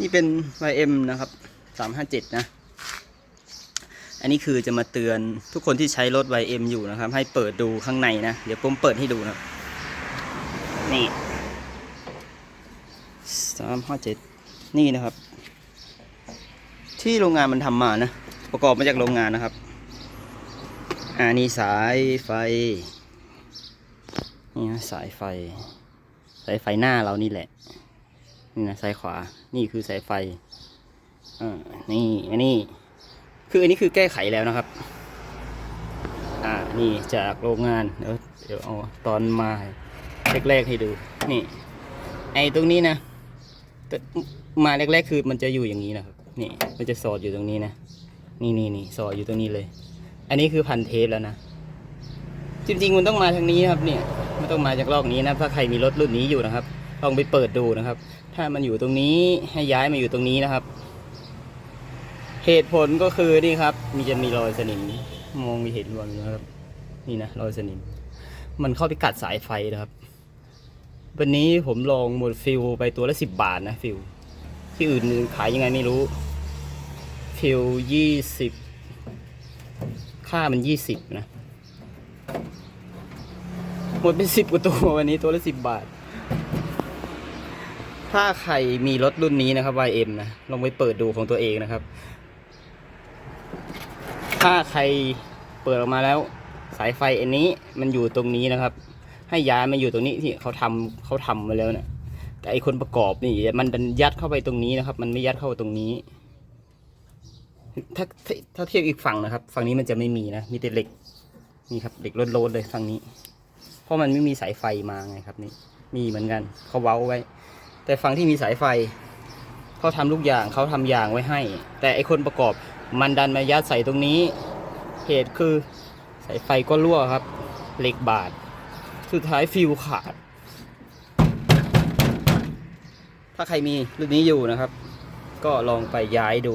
นี่เป็น YM นะครับ 357 นะ อันนี้คือจะมาเตือนทุกคนที่ใช้รถ YM อยู่นะครับ ให้เปิดดูข้างในนะ เดี๋ยวผมเปิดให้ดูนะนี่ 357 นี่นะครับ ที่โรงงานมันทำมานะ ประกอบมาจากโรงงานนะครับ อ่านี่สายไฟ นี่นะสายไฟ สายไฟหน้าเรานี่แหละ นี่นะซ้ายขวา นี่คือสายไฟอ่านี่อันนี้คืออันนี้คือแก้ไขแล้วนะครับ อ่า นี่จากโรงงาน เดี๋ยวเดี๋ยวเอาตอนมาแรกๆให้ดู นี่ ไอ้ตรงนี้นะมาแรกๆคือมันจะอยู่อย่างนี้นะครับ นี่ มันจะสอดอยู่ตรงนี้นะ นี่นี่นี่สอดอยู่ตรงนี้เลย อันนี้คือพันเทปแล้วนะ จริงๆมันต้องมาทางนี้ครับ เนี่ย มันต้องมาจากลอกนี้นะ ถ้าใครมีรถรุ่นนี้อยู่นะครับ ลองไปเปิดดูนะครับ ถ้ามันอยู่ตรงนี้ให้ย้ายมาอยู่ตรงนี้นะครับ เหตุผลก็คือนี่ครับ มีจะมีรอยสนิมมองไม่เห็นรอยนะครับ นี่นะรอยสนิม มันเข้าไปกัดสายไฟนะครับ วันนี้ผมลองหมดฟิลไปตัวละสิบบาทนะฟิลที่อื่นขายยังไงไม่รู้ ฟิลยี่สิบค่ามันยี่สิบนะหมดเป็นสิบกว่าตัววันนี้ตัวละสิบบาท ถ้าใครมีรถรุ่นนี้นะครับ YM นะ ลองไปเปิดดูของตัวเองนะครับ ถ้าใครเปิดออกมาแล้ว สายไฟอันนี้มันอยู่ตรงนี้นะครับ ให้ย้ายมาอยู่ตรงนี้ที่เขาทำเขาทำมาแล้วเนะี่ยแต่ไอคนประกอบนี่มันดันยัดเข้าไปตรงนี้นะครับ มันไม่ยัดเข้าตรงนี้ถ้าถ้าถ้าเทียบอีกฝั่งนะครับ ฝั่งนี้มันจะไม่มีนะมีแต่เหล็กนี่ครับเหล็กโลดๆเลยฝั่งนี้ เพราะมันไม่มีสายไฟมาไงครับนี่มีเหมือนกันเขาเว้าไว้ แต่ฝั่งที่มีสายไฟเขาทำลูกยางเขาทำอย่างไว้ให้ แต่ไอคนประกอบมันดันมายัดใส่ตรงนี้ เหตุคือสายไฟก็รั่วครับเหล็กบาดสุดท้ายฟิวขาด ถ้าใครมีรุ่นนี้อยู่นะครับ ก็ลองไปย้ายดู